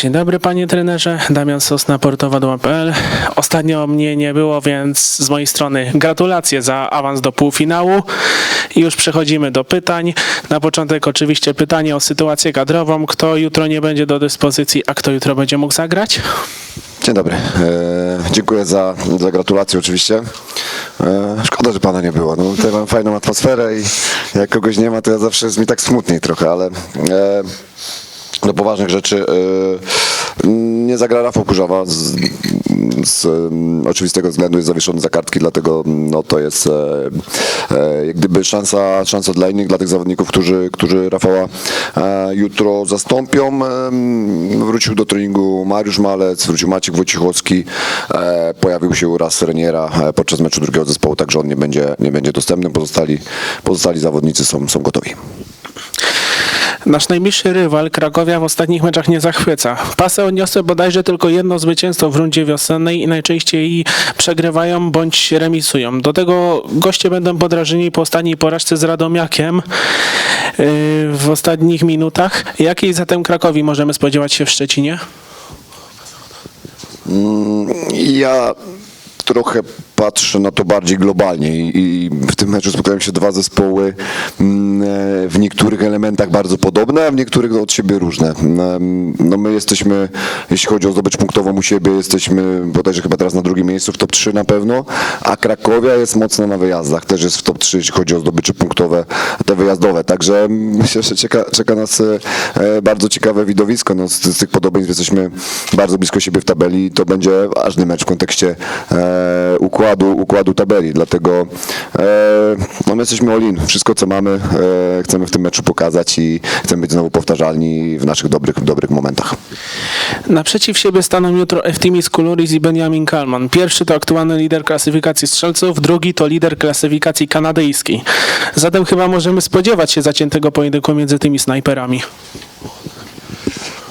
Dzień dobry panie trenerze, Damian Sosna, portowadła.pl. Ostatnio mnie nie było, więc z mojej strony gratulacje za awans do półfinału. I już przechodzimy do pytań. Na początek oczywiście pytanie o sytuację kadrową. Kto jutro nie będzie do dyspozycji, a kto jutro będzie mógł zagrać? Dzień dobry. E, dziękuję za, za gratulacje oczywiście. E, szkoda, że pana nie było. No, tutaj mam fajną atmosferę i jak kogoś nie ma, to ja zawsze jest mi tak smutniej trochę, ale e, do poważnych rzeczy e, nie zagra Rafał Kurzawa z, z oczywistego względu jest zawieszony za kartki, dlatego no, to jest e, e, jak gdyby szansa, szansa dla innych, dla tych zawodników, którzy, którzy Rafała jutro zastąpią. Wrócił do treningu Mariusz Malec, wrócił Maciek Wojciechowski, pojawił się uraz Reniera podczas meczu drugiego zespołu, także on nie będzie, nie będzie dostępny, pozostali, pozostali zawodnicy są, są gotowi. Nasz najbliższy rywal, Krakowia, w ostatnich meczach nie zachwyca. Pasy odniosły bodajże tylko jedno zwycięstwo w rundzie wiosennej i najczęściej przegrywają bądź remisują. Do tego goście będą podrażeni po ostatniej porażce z Radomiakiem yy, w ostatnich minutach. Jakiej zatem Krakowi możemy spodziewać się w Szczecinie? Ja trochę patrzę na to bardziej globalnie i, w tym meczu spotkają się dwa zespoły mm, e, w niektórych elementach bardzo podobne, a w niektórych od siebie różne. Mm, No my jesteśmy, jeśli chodzi o zdobycz punktową u siebie, jesteśmy bodajże chyba teraz na drugim miejscu w top 3 na pewno, a Krakowia jest mocno na wyjazdach, też jest w top 3, jeśli chodzi o zdobycze punktowe, te wyjazdowe, także myślę, że czeka, czeka nas e, e, bardzo ciekawe widowisko. No, z, z tych podobieństw jesteśmy bardzo blisko siebie w tabeli i to będzie ważny mecz w kontekście e, układu, układu tabeli, dlatego e, no, my jesteśmy all in. Wszystko co mamy e, chcemy w tym meczu pokazać i chcemy być znowu powtarzalni w naszych dobrych, dobrych momentach. Naprzeciw siebie staną jutro Eftimis Kuluris i Benjamin Kalman. Pierwszy to aktualny lider klasyfikacji strzelców, drugi to lider klasyfikacji kanadyjskiej. Zatem chyba możemy spodziewać się zaciętego pojedynku między tymi snajperami.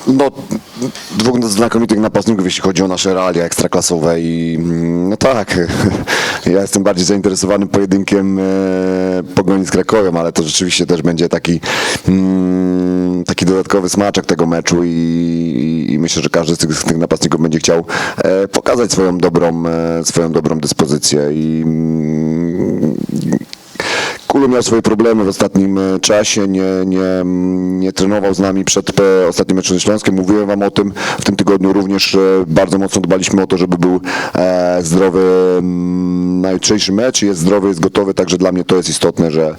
No, dwóch znakomitych napastników, jeśli chodzi o nasze realia ekstraklasowe i mm, no tak, ja jestem bardziej zainteresowany pojedynkiem e, Pogoni z Krakowiem, ale to rzeczywiście też będzie taki mm, taki dodatkowy smaczek tego meczu i, i myślę, że każdy z tych, z tych napastników będzie chciał e, pokazać swoją dobrą, e, swoją dobrą dyspozycję i mm, Kulu miał swoje problemy w ostatnim e, czasie, nie, nie, nie trenował z nami przed e, ostatnim meczem ze Śląskiem. Mówiłem wam o tym w tym tygodniu również, bardzo mocno dbaliśmy o to, żeby był e, zdrowy mm, na jutrzejszy mecz. Jest zdrowy, jest gotowy, także dla mnie to jest istotne, że,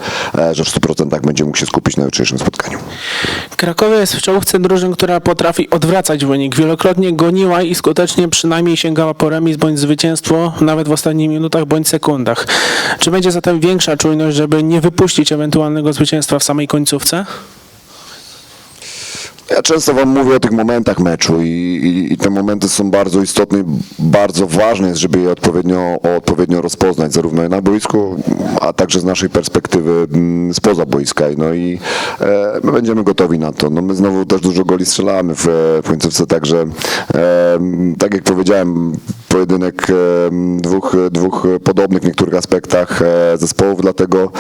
że w 100% będzie mógł się skupić na jutrzejszym spotkaniu. Krakowia jest w czołówce drużyn, która potrafi odwracać wynik. Wielokrotnie goniła i skutecznie przynajmniej sięgała po remis bądź zwycięstwo, nawet w ostatnich minutach bądź sekundach. Czy będzie zatem większa czujność, żeby nie wypuścić ewentualnego zwycięstwa w samej końcówce? Ja często wam mówię o tych momentach meczu i, i, i te momenty są bardzo istotne i bardzo ważne jest, żeby je odpowiednio, odpowiednio rozpoznać, zarówno na boisku, a także z naszej perspektywy mm, spoza boiska. No i e, my będziemy gotowi na to. No my znowu też dużo goli strzelamy w, w końcówce, także e, tak jak powiedziałem, pojedynek dwóch, dwóch podobnych w niektórych aspektach e, zespołów, dlatego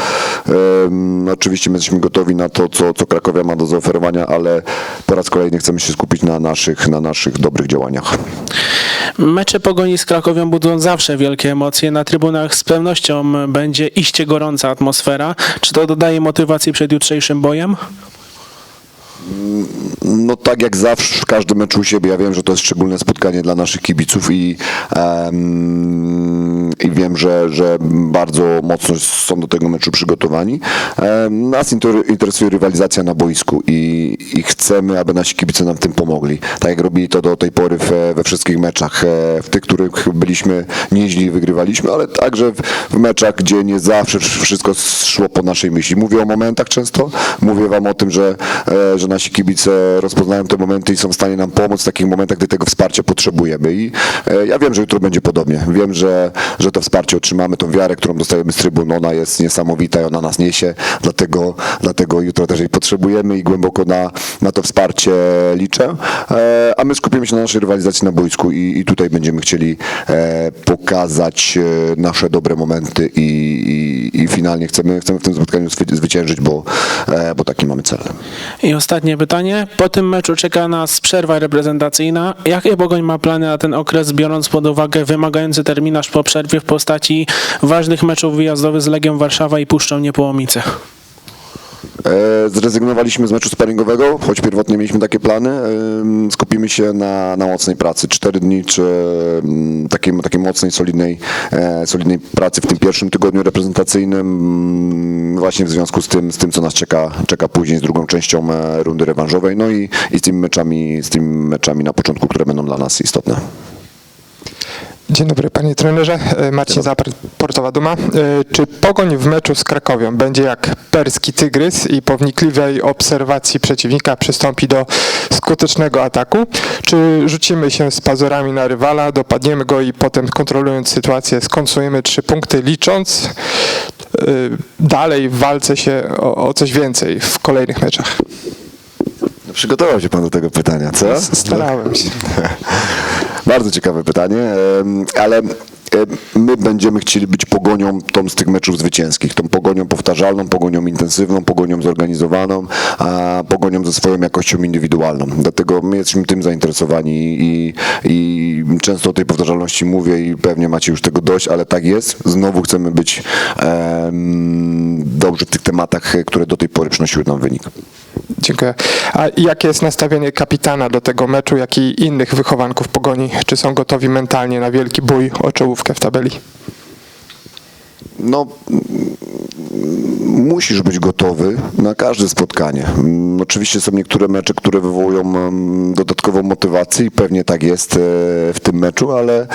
oczywiście my jesteśmy gotowi na to, co, co Krakowia ma do zaoferowania, ale po raz kolejny chcemy się skupić na naszych, na naszych dobrych działaniach. Mecze Pogoni z Krakowią budzą zawsze wielkie emocje. Na trybunach z pewnością będzie iście gorąca atmosfera. Czy to dodaje motywacji przed jutrzejszym bojem? No tak jak zawsze w każdym meczu u siebie, ja wiem, że to jest szczególne spotkanie dla naszych kibiców i, em, i wiem, że, że bardzo mocno są do tego meczu przygotowani. Em, nas inter, interesuje rywalizacja na boisku i, i chcemy, aby nasi kibice nam w tym pomogli. Tak jak robili to do tej pory we, we wszystkich meczach, e, w tych, których byliśmy nieźli i wygrywaliśmy, ale także w, w meczach, gdzie nie zawsze wszystko szło po naszej myśli. Mówię o momentach często, mówię wam o tym, że, e, że nasi kibice rozpoznają te momenty i są w stanie nam pomóc w takich momentach, gdy tego wsparcia potrzebujemy. I e, ja wiem, że jutro będzie podobnie. Wiem, że, że to wsparcie otrzymamy, tą wiarę, którą dostajemy z trybun, ona jest niesamowita i ona nas niesie, dlatego, dlatego jutro też jej potrzebujemy i głęboko na, na to wsparcie liczę. E, a my skupimy się na naszej rywalizacji na boisku i, i tutaj będziemy chcieli e, pokazać nasze dobre momenty i, i, i finalnie chcemy, chcemy w tym spotkaniu zwy- zwyciężyć, bo, bo taki mamy cel. I ostatnie pytanie. Po tym meczu czeka nas przerwa reprezentacyjna. Jakie Pogoń ma plany na ten okres, biorąc pod uwagę wymagający terminarz po przerwie w postaci ważnych meczów wyjazdowych z Legią Warszawa i Puszczą Niepołomice? E, Zrezygnowaliśmy z meczu sparingowego, choć pierwotnie mieliśmy takie plany. Em, Skupimy się na, na mocnej pracy. Cztery dni czy mm, takiej, takiej mocnej, solidnej, e, solidnej pracy w tym pierwszym tygodniu reprezentacyjnym. mm, Właśnie w związku z tym, z tym co nas czeka, czeka później z drugą częścią e, rundy rewanżowej. No i, i z tymi meczami, z tymi meczami na początku, które będą dla nas istotne. Dzień dobry panie trenerze, E, Marcin Zapar, Portowa Duma. E, Czy Pogoń w meczu z Krakowią będzie jak perski tygrys i po wnikliwej obserwacji przeciwnika przystąpi do skutecznego ataku? Czy rzucimy się z pazurami na rywala, dopadniemy go i potem kontrolując sytuację skonsumujemy trzy punkty licząc e, dalej w walce się o, o coś więcej w kolejnych meczach? Przygotował się pan do tego pytania, co? Starałem się. Bardzo ciekawe pytanie, ale my będziemy chcieli być pogonią tą z tych meczów zwycięskich, tą pogonią powtarzalną, pogonią intensywną, pogonią zorganizowaną, a pogonią ze swoją jakością indywidualną. Dlatego my jesteśmy tym zainteresowani i, i często o tej powtarzalności mówię i pewnie macie już tego dość, ale tak jest. Znowu chcemy być dobrzy w tych tematach, które do tej pory przynosiły nam wynik. Dziękuję. A jakie jest nastawienie kapitana do tego meczu, jak i innych wychowanków Pogoni? Czy są gotowi mentalnie na wielki bój o czołówkę w tabeli? No, musisz być gotowy na każde spotkanie. Mm, Oczywiście są niektóre mecze, które wywołują mm, dodatkową motywację i pewnie tak jest e, w tym meczu, ale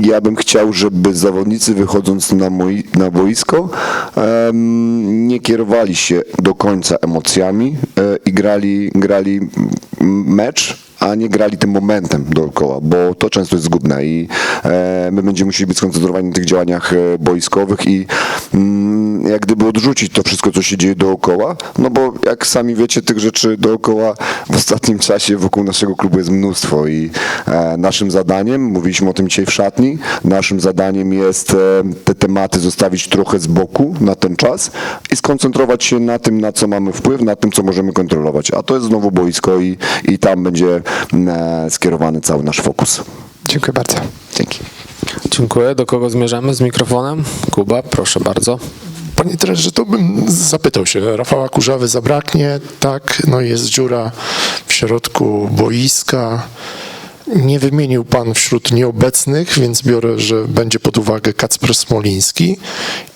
ja bym chciał, żeby zawodnicy wychodząc na, moi, na boisko nie kierowali się do końca emocjami e, i grali, grali mecz a nie grali tym momentem dookoła, bo to często jest zgubne i e, my będziemy musieli być skoncentrowani na tych działaniach e, boiskowych i mm, jak gdyby odrzucić to wszystko, co się dzieje dookoła, no bo jak sami wiecie, tych rzeczy dookoła w ostatnim czasie wokół naszego klubu jest mnóstwo i e, naszym zadaniem, mówiliśmy o tym dzisiaj w szatni, naszym zadaniem jest e, te tematy zostawić trochę z boku na ten czas i skoncentrować się na tym, na co mamy wpływ, na tym, co możemy kontrolować, a to jest znowu boisko i, i tam będzie skierowany cały nasz fokus. Dziękuję bardzo. Dzięki. Dziękuję. Do kogo zmierzamy z mikrofonem? Kuba, proszę bardzo. Panie trenerze, to bym zapytał się. Rafała Kurzawy zabraknie, tak, no jest dziura w środku boiska. Nie wymienił pan wśród nieobecnych, więc biorę, że będzie pod uwagę Kacper Smoliński.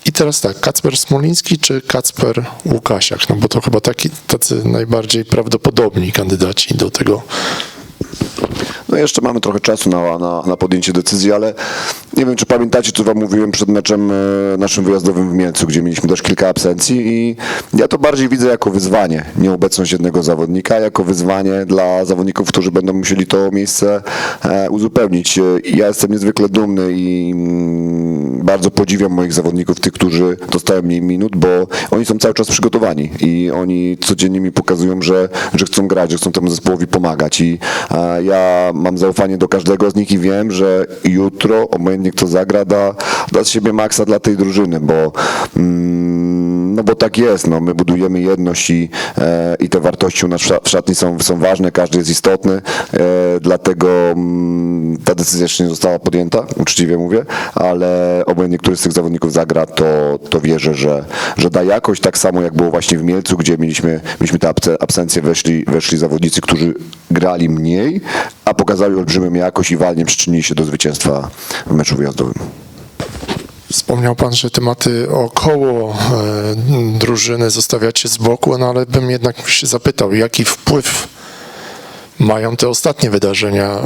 I teraz tak, Kacper Smoliński czy Kacper Łukasiak? No bo to chyba taki, tacy najbardziej prawdopodobni kandydaci do tego No jeszcze mamy trochę czasu na, na, na podjęcie decyzji, ale nie wiem, czy pamiętacie, co wam mówiłem przed meczem e, naszym wyjazdowym w Mielcu, gdzie mieliśmy też kilka absencji i ja to bardziej widzę jako wyzwanie, nieobecność jednego zawodnika, jako wyzwanie dla zawodników, którzy będą musieli to miejsce e, uzupełnić. E, Ja jestem niezwykle dumny i mm, bardzo podziwiam moich zawodników, tych, którzy dostają mniej minut, bo oni są cały czas przygotowani i oni codziennie mi pokazują, że, że chcą grać, że chcą temu zespołowi pomagać i ja mam zaufanie do każdego z nich i wiem, że jutro, obojętnie kto zagra, da, da z siebie maksa dla tej drużyny, bo mm, no bo tak jest, no, my budujemy jedność i, e, i te wartości u nas w sza- w szatni są, są ważne, każdy jest istotny, e, dlatego mm, ta decyzja jeszcze nie została podjęta, uczciwie mówię, ale obojętnie który z tych zawodników zagra, to, to wierzę, że, że da jakość, tak samo jak było właśnie w Mielcu, gdzie mieliśmy, mieliśmy tę abse- absencję, weszli, weszli zawodnicy, którzy grali mniej, a pokazali olbrzymią jakość i walnie przyczynili się do zwycięstwa w meczu wyjazdowym. Wspomniał pan, że tematy około e, drużyny zostawiacie z boku, no ale bym jednak się zapytał, jaki wpływ mają te ostatnie wydarzenia, e,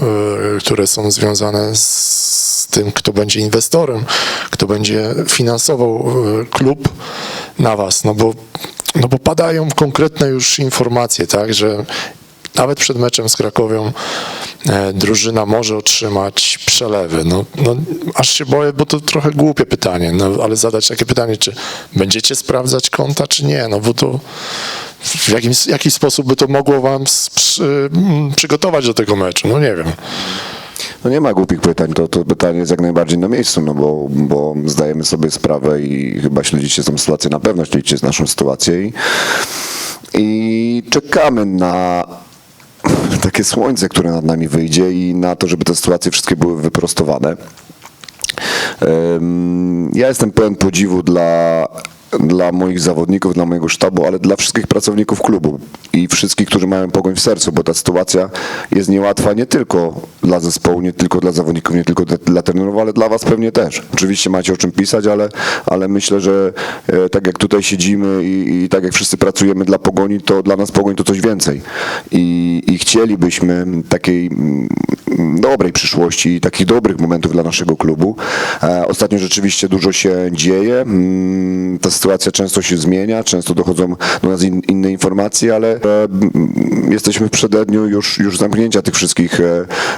które są związane z tym, kto będzie inwestorem, kto będzie finansował e, klub na was, no bo, no bo padają konkretne już informacje, tak, że nawet przed meczem z Krakowią e, drużyna może otrzymać przelewy. No, no, aż się boję, bo to trochę głupie pytanie, no, ale zadać takie pytanie, czy będziecie sprawdzać konta, czy nie, no bo to w jakimś, jakiś sposób by to mogło wam przy, mm, przygotować do tego meczu, no nie wiem. No nie ma głupich pytań, to, to pytanie jest jak najbardziej na miejscu, no bo, bo zdajemy sobie sprawę i chyba śledzicie tą sytuację, na pewno śledzicie naszą sytuację i, i czekamy na takie słońce, które nad nami wyjdzie i na to, żeby te sytuacje wszystkie były wyprostowane. Ja jestem pełen podziwu dla, dla moich zawodników, dla mojego sztabu, ale dla wszystkich pracowników klubu i wszystkich, którzy mają pogoń w sercu, bo ta sytuacja jest niełatwa nie tylko dla zespołu, nie tylko dla zawodników, nie tylko dla, dla trenerów, ale dla was pewnie też. Oczywiście macie o czym pisać, ale, ale myślę, że e, tak jak tutaj siedzimy i, i tak jak wszyscy pracujemy dla pogoni, to dla nas pogoń to coś więcej. I, i chcielibyśmy takiej mm, dobrej przyszłości i takich dobrych momentów dla naszego klubu. E, Ostatnio rzeczywiście dużo się dzieje. Mm, Ta sytuacja często się zmienia, często dochodzą do nas in, inne informacje, ale e, mm, jesteśmy w przededniu już, już zamknięcia tych wszystkich,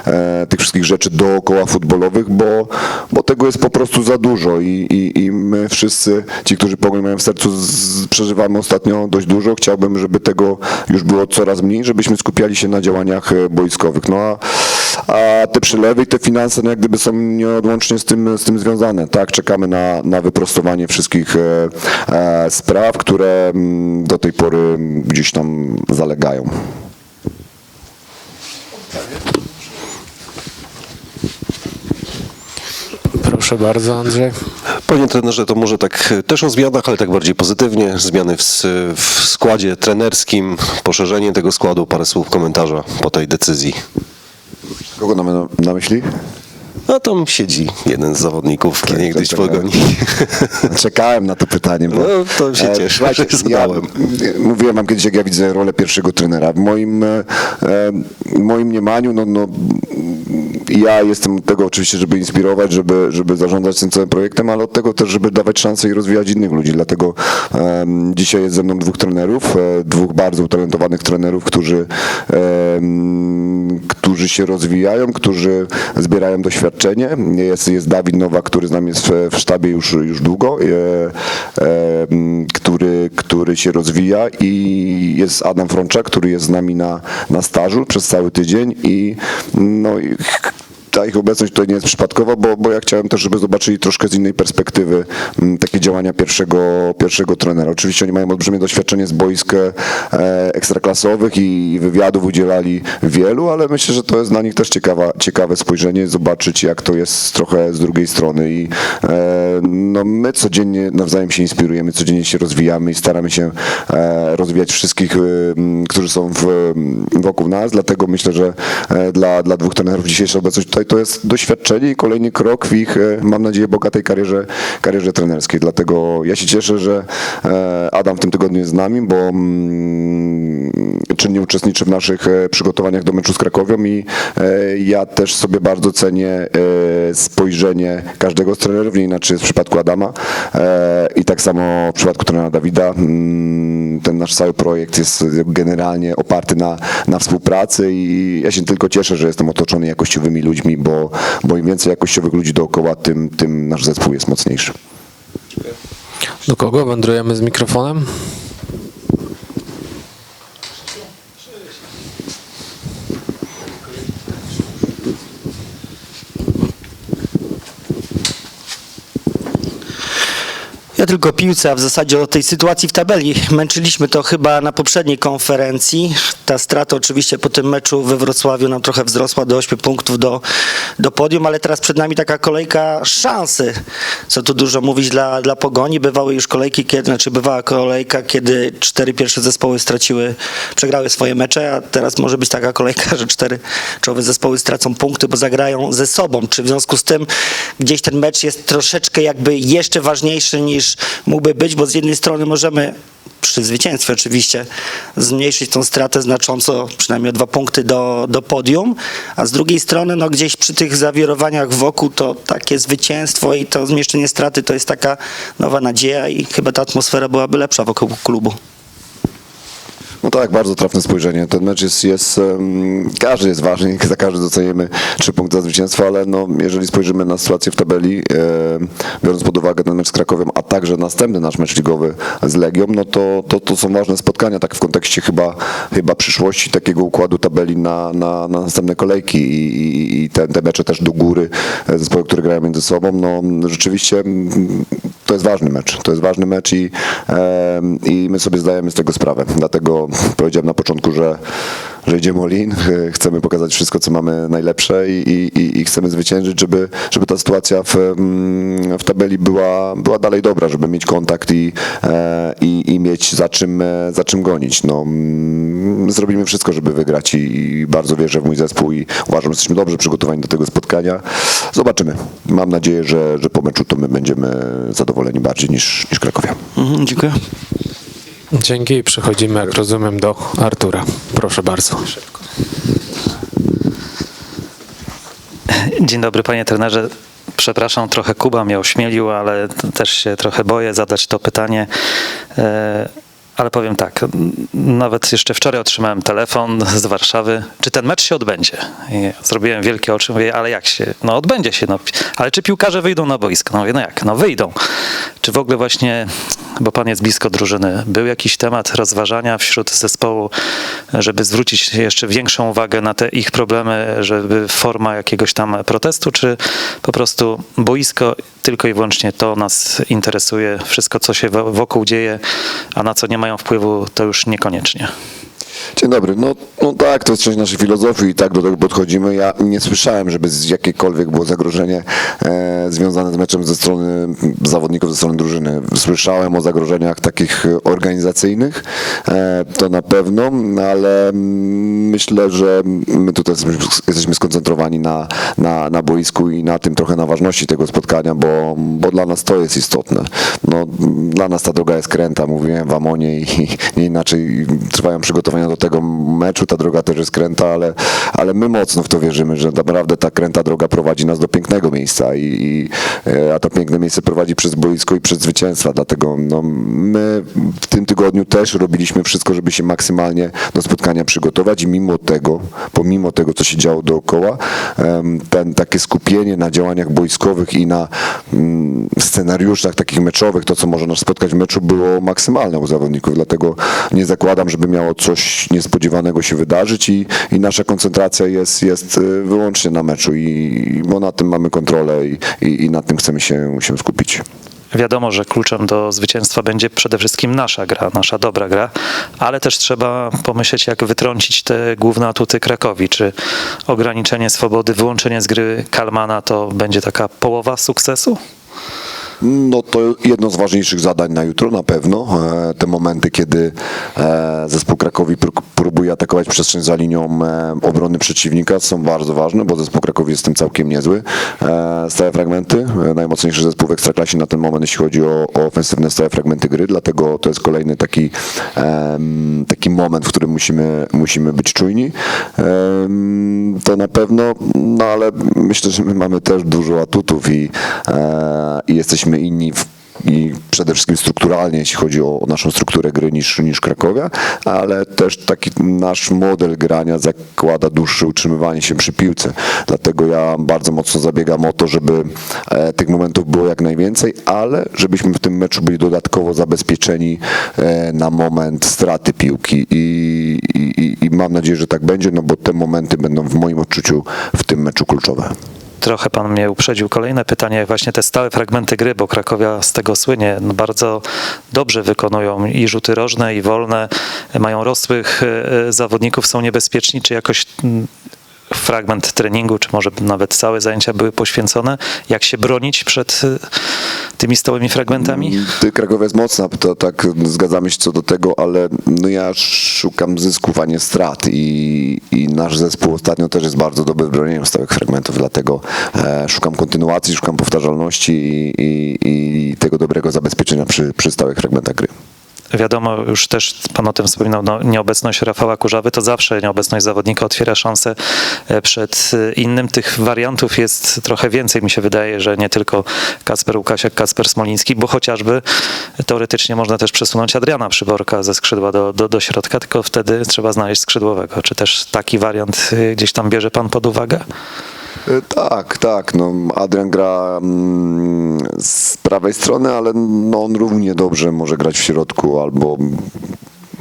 e, tych wszystkich rzeczy dookoła futbolowych, bo, bo tego jest po prostu za dużo i, i, i my wszyscy, ci, którzy pogoń mają w sercu, z, przeżywamy ostatnio dość dużo. Chciałbym, żeby tego już było coraz mniej, żebyśmy skupiali się na działaniach boiskowych. No a a te przylewy i te finanse no jak gdyby są nieodłącznie z tym, z tym związane. Tak, czekamy na, na wyprostowanie wszystkich e, e, spraw, które mm, do tej pory gdzieś tam zalegają. Proszę bardzo, Andrzej. Panie trenerze, to może tak e, też o zmianach, ale tak bardziej pozytywnie. Zmiany w, w składzie trenerskim, poszerzenie tego składu, parę słów komentarza po tej decyzji. Kogo mamy na, myśli? A tam siedzi jeden z zawodników, Tak, niegdyś pogoni. Czekałem na to pytanie. Bo, No, to się e, cieszę, że zadałem. Ja, mówiłem wam kiedyś, jak ja widzę rolę pierwszego trenera. W moim, e, moim mniemaniu, no, no, ja jestem tego oczywiście, żeby inspirować, żeby, żeby zarządzać tym całym projektem, ale od tego też, żeby dawać szansę i rozwijać innych ludzi. Dlatego dzisiaj jest ze mną dwóch trenerów, e, dwóch bardzo utalentowanych trenerów, którzy, em, którzy się rozwijają, którzy zbierają doświadczenie. Jest, jest Dawid Nowak, który z nami jest w, w sztabie już, już długo, e, em, który, który się rozwija i jest Adam Frączak, który jest z nami na, na stażu przez cały tydzień i no i ta ich obecność tutaj nie jest przypadkowa, bo, bo ja chciałem też, żeby zobaczyli troszkę z innej perspektywy m, takie działania pierwszego, pierwszego trenera. Oczywiście oni mają olbrzymie doświadczenie z boisk e, ekstraklasowych i, i wywiadów udzielali wielu, ale myślę, że to jest dla nich też ciekawa, ciekawe spojrzenie, zobaczyć jak to jest trochę z drugiej strony i e, no, my codziennie nawzajem się inspirujemy, codziennie się rozwijamy i staramy się e, rozwijać wszystkich, e, którzy są w, wokół nas, dlatego myślę, że e, dla, dla dwóch trenerów dzisiejsza obecność tutaj to jest doświadczenie i kolejny krok w ich, e, mam nadzieję, bogatej karierze, karierze trenerskiej. Dlatego ja się cieszę, że e, Adam w tym tygodniu jest z nami, bo mm, czynnie uczestniczy w naszych e, przygotowaniach do meczu z Krakowią i ja też sobie bardzo cenię spojrzenie każdego z trenerów, nie inaczej jest w przypadku Adama i tak samo w przypadku trenera Dawida. Mm, Ten nasz cały projekt jest generalnie oparty na, na współpracy i ja się tylko cieszę, że jestem otoczony jakościowymi ludźmi, bo, bo im więcej jakościowych ludzi dookoła, tym, tym nasz zespół jest mocniejszy. Do kogo wędrujemy z mikrofonem? Ja tylko piłce, a w zasadzie o tej sytuacji w tabeli. Męczyliśmy to chyba na poprzedniej konferencji. Ta strata oczywiście po tym meczu we Wrocławiu nam trochę wzrosła do 8 punktów do, do podium, ale teraz przed nami taka kolejka szansy, co tu dużo mówić dla, dla Pogoni. Bywały już kolejki, kiedy, znaczy bywała kolejka, kiedy cztery pierwsze zespoły straciły, przegrały swoje mecze, a teraz może być taka kolejka, że cztery czołowe zespoły stracą punkty, bo zagrają ze sobą. Czy w związku z tym gdzieś ten mecz jest troszeczkę jakby jeszcze ważniejszy niż mógłby być, bo z jednej strony możemy przy zwycięstwie oczywiście zmniejszyć tą stratę znacząco, przynajmniej o dwa punkty do, do podium, a z drugiej strony no gdzieś przy tych zawirowaniach wokół to takie zwycięstwo i to zmniejszenie straty to jest taka nowa nadzieja i chyba ta atmosfera byłaby lepsza wokół klubu. No tak, bardzo trafne spojrzenie. Ten mecz jest, jest każdy jest ważny, za każdy doceniamy trzy punkty za zwycięstwo, ale no, jeżeli spojrzymy na sytuację w tabeli, biorąc pod uwagę ten mecz z Krakowem, a także następny nasz mecz ligowy z Legią, no to, to, to są ważne spotkania, tak w kontekście chyba, chyba przyszłości takiego układu tabeli na, na, na następne kolejki i, i, i te, te mecze też do góry, zespoły, które grają między sobą, no rzeczywiście to jest ważny mecz. To jest ważny mecz i, i my sobie zdajemy z tego sprawę. Dlatego powiedziałem na początku, że, że idziemy all-in, chcemy pokazać wszystko, co mamy najlepsze i, i, i chcemy zwyciężyć, żeby, żeby ta sytuacja w, mm, w tabeli była, była dalej dobra, żeby mieć kontakt i, e, i, i mieć za czym, e, za czym gonić. No, mm, zrobimy wszystko, żeby wygrać i, i bardzo wierzę w mój zespół i uważam, że jesteśmy dobrze przygotowani do tego spotkania. Zobaczymy. Mam nadzieję, że, że po meczu to my będziemy zadowoleni bardziej niż, niż Krakowia. Mhm, dziękuję. Dzięki i przechodzimy, jak rozumiem, do Artura. Proszę bardzo. Dzień dobry panie trenerze. Przepraszam, trochę Kuba mnie ośmielił, ale też się trochę boję zadać to pytanie. Ale powiem tak, nawet jeszcze wczoraj otrzymałem telefon z Warszawy, czy ten mecz się odbędzie. I zrobiłem wielkie oczy, mówię, ale jak się? No odbędzie się, no. ale czy piłkarze wyjdą na boisko? No mówię, no jak? No wyjdą. Czy w ogóle właśnie, bo pan jest blisko drużyny, był jakiś temat rozważania wśród zespołu, żeby zwrócić jeszcze większą uwagę na te ich problemy, żeby forma jakiegoś tam protestu, czy po prostu boisko tylko i wyłącznie to nas interesuje, wszystko co się wo- wokół dzieje, a na co nie mają wpływu, to już niekoniecznie. Dzień dobry. No, no tak, to jest część naszej filozofii i tak do tego podchodzimy. Ja nie słyszałem, żeby jakiekolwiek było zagrożenie e, związane z meczem ze strony zawodników, ze strony drużyny. Słyszałem o zagrożeniach takich e, organizacyjnych, e, to na pewno, no, ale myślę, że my tutaj jesteśmy, jesteśmy skoncentrowani na, na, na boisku i na tym trochę na ważności tego spotkania, bo, bo dla nas to jest istotne. No, dla nas ta droga jest kręta, mówiłem wam o niej i nie inaczej trwają przygotowania do tego meczu, ta droga też jest kręta, ale, ale my mocno w to wierzymy, że naprawdę ta kręta droga prowadzi nas do pięknego miejsca i, i e, a to piękne miejsce prowadzi przez boisko i przez zwycięstwa, dlatego no, my w tym tygodniu też robiliśmy wszystko, żeby się maksymalnie do spotkania przygotować i mimo tego, pomimo tego, co się działo dookoła, ten, takie skupienie na działaniach boiskowych i na mm, scenariuszach takich meczowych, to co może nas spotkać w meczu było maksymalne u zawodników, dlatego nie zakładam, żeby miało coś niespodziewanego się wydarzyć i, i nasza koncentracja jest, jest y, wyłącznie na meczu i bo na tym mamy kontrolę i, i, i na tym chcemy się, się skupić. Wiadomo, że kluczem do zwycięstwa będzie przede wszystkim nasza gra, nasza dobra gra, ale też trzeba pomyśleć, jak wytrącić te główne atuty Krakowi. Czy ograniczenie swobody, wyłączenie z gry Kalmana to będzie taka połowa sukcesu? No to jedno z ważniejszych zadań na jutro na pewno. E, Te momenty, kiedy e, zespół Krakowi pró- próbuje atakować przestrzeń za linią e, obrony przeciwnika są bardzo ważne, bo zespół Krakowi jest tym całkiem niezły. Stałe fragmenty, najmocniejszy zespół w Ekstraklasie na ten moment, jeśli chodzi o, o ofensywne stałe fragmenty gry, dlatego to jest kolejny taki, taki moment, w którym musimy, musimy być czujni. To na pewno, no ale myślę, że my mamy też dużo atutów i, i jesteśmy inni w i przede wszystkim strukturalnie, jeśli chodzi o naszą strukturę gry niż, niż Krakowia, ale też taki nasz model grania zakłada dłuższe utrzymywanie się przy piłce. Dlatego ja bardzo mocno zabiegam o to, żeby e, tych momentów było jak najwięcej, ale żebyśmy w tym meczu byli dodatkowo zabezpieczeni e, na moment straty piłki i, i- i mam nadzieję, że tak będzie, no bo te momenty będą w moim odczuciu w tym meczu kluczowe. Trochę pan mnie uprzedził. Kolejne pytanie, właśnie te stałe fragmenty gry, bo Krakowia z tego słynie, no bardzo dobrze wykonują i rzuty rożne, i wolne, mają rosłych e, zawodników, są niebezpieczni, czy jakoś mm, fragment treningu, czy może nawet całe zajęcia były poświęcone, jak się bronić przed e, tymi stałymi fragmentami? Ty, Krakowa jest mocna, to tak zgadzamy się co do tego, ale no ja szukam zysków, a nie strat i, i nasz zespół ostatnio też jest bardzo dobry w bronieniu stałych fragmentów, dlatego e, szukam kontynuacji, szukam powtarzalności i, i, i tego dobrego zabezpieczenia przy, przy stałych fragmentach gry. Wiadomo, już też pan o tym wspominał, no, nieobecność Rafała Kurzawy to zawsze nieobecność zawodnika otwiera szansę e, przed e, innym. Tych wariantów jest trochę więcej, mi się wydaje, że nie tylko Kacper Łukasiak, Kacper Smoliński, bo chociażby teoretycznie można też przesunąć Adriana Przyborka ze skrzydła do, do, do środka, tylko wtedy trzeba znaleźć skrzydłowego. Czy też taki wariant e, gdzieś tam bierze pan pod uwagę? E, Tak, tak. No, Adrian gra mm, z prawej strony, ale no, on równie dobrze może grać w środku albo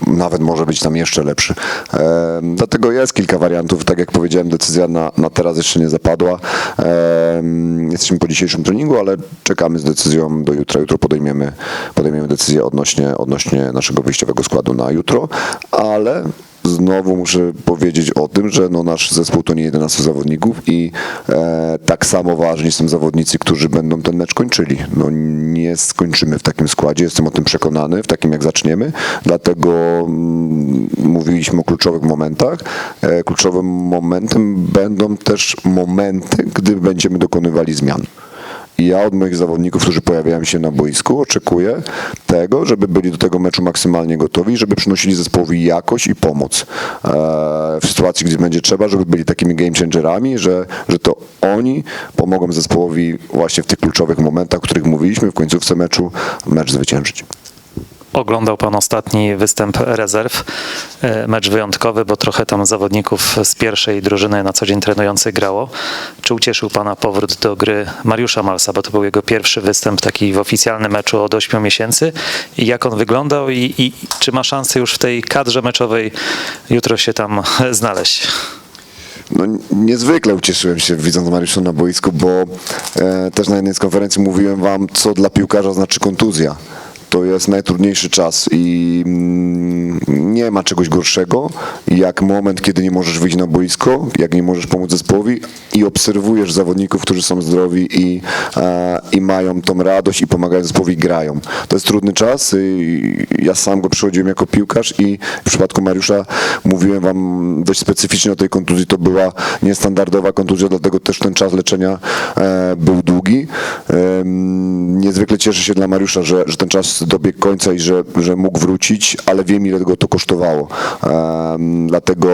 nawet może być tam jeszcze lepszy. E, dlatego jest kilka wariantów. Tak jak powiedziałem, decyzja na, na teraz jeszcze nie zapadła. E, jesteśmy po dzisiejszym treningu, ale czekamy z decyzją do jutra. Jutro podejmiemy, podejmiemy decyzję odnośnie, odnośnie naszego wyjściowego składu na jutro, ale znowu muszę powiedzieć o tym, że no nasz zespół to nie 11 zawodników i e, tak samo ważni są zawodnicy, którzy będą ten mecz kończyli. No nie skończymy w takim składzie, jestem o tym przekonany, w takim jak zaczniemy, dlatego mm, mówiliśmy o kluczowych momentach. E, kluczowym momentem będą też momenty, gdy będziemy dokonywali zmian. I ja od moich zawodników, którzy pojawiają się na boisku, oczekuję tego, żeby byli do tego meczu maksymalnie gotowi, żeby przynosili zespołowi jakość i pomoc. E, w sytuacji, gdy będzie trzeba, żeby byli takimi game changerami, że, że to oni pomogą zespołowi właśnie w tych kluczowych momentach, o których mówiliśmy w końcówce meczu, mecz zwyciężyć. Oglądał pan ostatni występ rezerw, e, mecz wyjątkowy, bo trochę tam zawodników z pierwszej drużyny na co dzień trenujących grało. Czy ucieszył pana powrót do gry Mariusza Malsa, bo to był jego pierwszy występ taki w oficjalnym meczu od 8 miesięcy i jak on wyglądał i, i czy ma szansę już w tej kadrze meczowej jutro się tam znaleźć? No, niezwykle ucieszyłem się widząc Mariusza na boisku, bo e, też na jednej z konferencji mówiłem wam, co dla piłkarza znaczy kontuzja. To jest najtrudniejszy czas i mm, nie ma czegoś gorszego, jak moment, kiedy nie możesz wyjść na boisko, jak nie możesz pomóc zespołowi i obserwujesz zawodników, którzy są zdrowi i, i mają tą radość i pomagają zespołowi, grają. To jest trudny czas. Ja sam go przychodziłem jako piłkarz i w przypadku Mariusza mówiłem wam dość specyficznie o tej kontuzji. To była niestandardowa kontuzja, dlatego też ten czas leczenia e, był długi. Niezwykle cieszę się dla Mariusza, że, że ten czas dobiegł końca i że, że mógł wrócić, ale wiem ile go to kosztowało. Em, Dlatego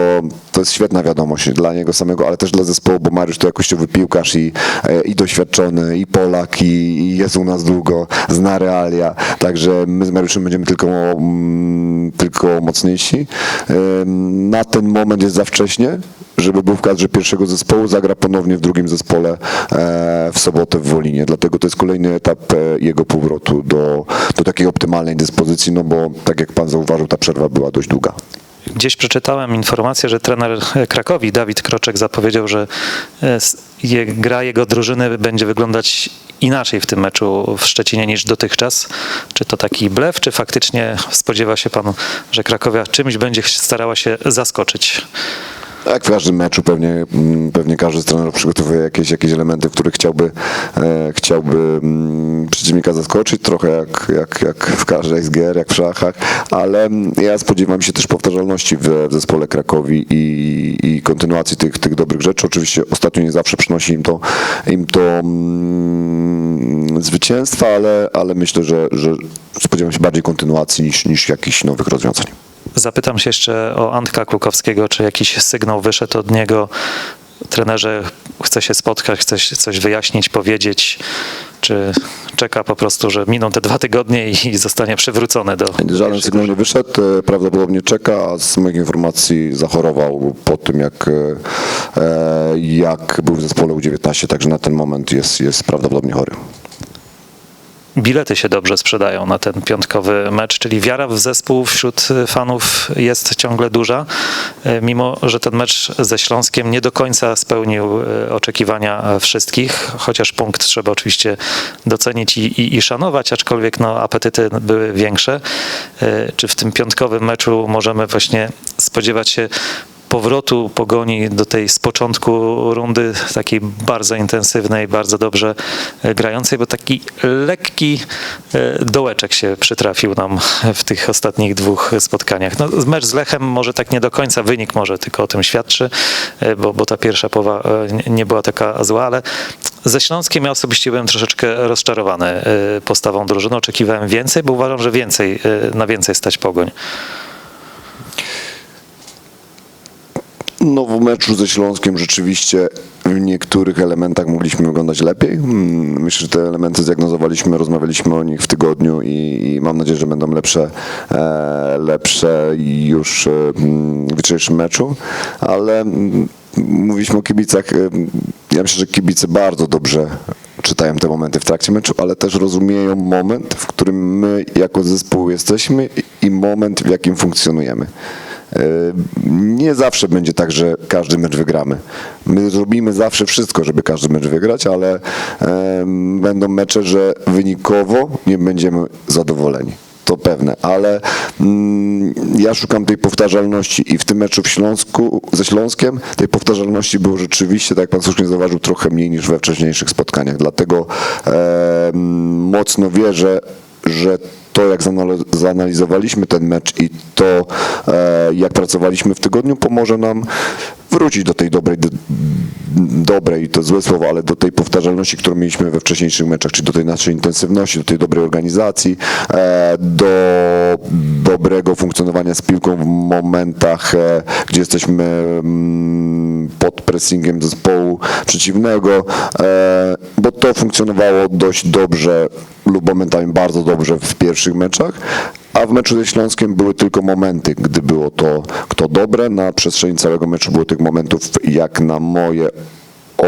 to jest świetna wiadomość dla niego samego, ale też dla zespołu, bo Mariusz to jakościowy piłkarz i, e, i doświadczony, i Polak, i, i jest u nas długo, zna realia. Także my z Mariuszem będziemy tylko, mm, tylko mocniejsi. Em, Na ten moment jest za wcześnie, żeby był w kadrze pierwszego zespołu, zagra ponownie w drugim zespole e, w sobotę w Wolinie. Dlatego to jest kolejny etap e, jego powrotu do, do takiej optymalnej dyspozycji, no bo tak jak pan zauważył, ta przerwa była dość długa. Gdzieś przeczytałem informację, że trener Krakowi, Dawid Kroczek, zapowiedział, że e, gra jego drużyny będzie wyglądać inaczej w tym meczu w Szczecinie niż dotychczas. Czy to taki blef, czy faktycznie spodziewa się pan, że Krakowia czymś będzie starała się zaskoczyć? Jak w każdym meczu pewnie, mm, pewnie każdy z trenerów przygotowuje jakieś, jakieś elementy, w których chciałby, e, chciałby mm, przeciwnika zaskoczyć, trochę jak, jak, jak w każdej z gier, jak w szachach, ale mm, ja spodziewam się też powtarzalności w, w zespole Krakowi i, i kontynuacji tych, tych dobrych rzeczy. Oczywiście ostatnio nie zawsze przynosi im to, im to mm, zwycięstwa, ale, ale myślę, że, że spodziewam się bardziej kontynuacji niż, niż jakichś nowych rozwiązań. Zapytam się jeszcze o Antka Klukowskiego, czy jakiś sygnał wyszedł od niego. Trenerze chce się spotkać, chce coś wyjaśnić, powiedzieć, czy czeka po prostu, że miną te dwa tygodnie i zostanie przywrócony do. Żaden sygnał nie wyszedł, e, prawdopodobnie czeka, a z moich informacji zachorował po tym, jak, e, e, jak był w zespole U19, także na ten moment jest, jest prawdopodobnie chory. Bilety się dobrze sprzedają na ten piątkowy mecz, czyli wiara w zespół wśród fanów jest ciągle duża, e, mimo że ten mecz ze Śląskiem nie do końca spełnił e, oczekiwania wszystkich, chociaż punkt trzeba oczywiście docenić i, i, i szanować, aczkolwiek no, apetyty były większe. E, Czy w tym piątkowym meczu możemy właśnie spodziewać się powrotu pogoni do tej z początku rundy takiej bardzo intensywnej, bardzo dobrze e, grającej, bo taki lekki e, dołeczek się przytrafił nam w tych ostatnich dwóch spotkaniach. No, mecz z Lechem może tak nie do końca, wynik może tylko o tym świadczy, e, bo, bo ta pierwsza połowa nie- była taka zła, ale Ze Śląskiem ja osobiście byłem troszeczkę rozczarowany postawą drużyny. Oczekiwałem więcej, bo uważam, że więcej, na więcej stać pogoń. No w meczu ze Śląskiem rzeczywiście w niektórych elementach mogliśmy wyglądać lepiej. Mm, Myślę, że te elementy zdiagnozowaliśmy, rozmawialiśmy o nich w tygodniu i, i mam nadzieję, że będą lepsze, e, lepsze już e, w jutrzejszym meczu, ale mm, mówiliśmy o kibicach. e, Ja myślę, że kibice bardzo dobrze czytają te momenty w trakcie meczu, ale też rozumieją moment, w którym my jako zespół jesteśmy i moment, w jakim funkcjonujemy. E, Nie zawsze będzie tak, że każdy mecz wygramy. My zrobimy zawsze wszystko, żeby każdy mecz wygrać, ale będą mecze, że wynikowo nie będziemy zadowoleni. To pewne, ale mm, ja szukam tej powtarzalności i w tym meczu w Śląsku, ze Śląskiem tej powtarzalności było rzeczywiście, tak jak pan słusznie zauważył, trochę mniej niż we wcześniejszych spotkaniach. Dlatego em, mocno wierzę, że to, jak zanal- zanalizowaliśmy ten mecz i to, e, jak pracowaliśmy w tygodniu, pomoże nam wrócić do tej dobrej, dobrej, to złe słowo, ale do tej powtarzalności, którą mieliśmy we wcześniejszych meczach, czyli do tej naszej intensywności, do tej dobrej organizacji, e, do dobrego funkcjonowania z piłką w momentach, e, gdzie jesteśmy mm, pod pressingiem zespołu przeciwnego, e, bo to funkcjonowało dość dobrze lub momentami bardzo dobrze w pierwszych meczach, a w meczu ze Śląskiem były tylko momenty, gdy było to kto dobre. Na przestrzeni całego meczu było tych momentów jak na moje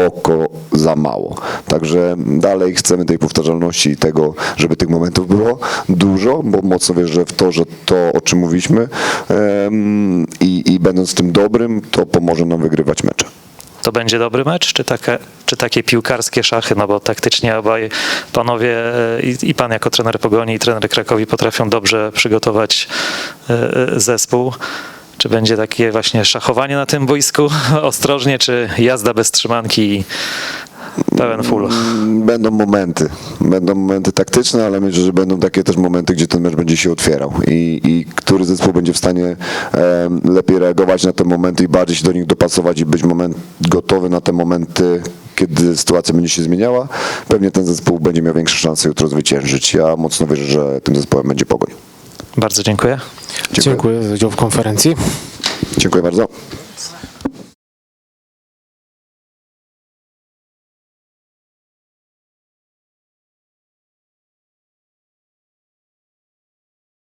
oko za mało. Także dalej chcemy tej powtarzalności i tego, żeby tych momentów było dużo, bo mocno wierzę w to, że to, o czym mówiliśmy i, i będąc tym dobrym, to pomoże nam wygrywać mecze. To będzie dobry mecz, czy, takie, czy takie piłkarskie szachy? No bo taktycznie obaj panowie e, i, i pan jako trener Pogoni i trener Krakowi potrafią dobrze przygotować e, e, zespół. Czy będzie takie właśnie szachowanie na tym boisku ostrożnie, czy jazda bez trzymanki i pełen full? Będą momenty, będą momenty taktyczne, ale myślę, że będą takie też momenty, gdzie ten mecz będzie się otwierał i, i który zespół będzie w stanie em, lepiej reagować na te momenty i bardziej się do nich dopasować i być moment gotowy na te momenty, kiedy sytuacja będzie się zmieniała. Pewnie ten zespół będzie miał większe szanse jutro zwyciężyć. Ja mocno wierzę, że tym zespołem będzie Pogoń. Bardzo dziękuję. Dziękuję. Dziękuję za udział w konferencji. Dziękuję bardzo.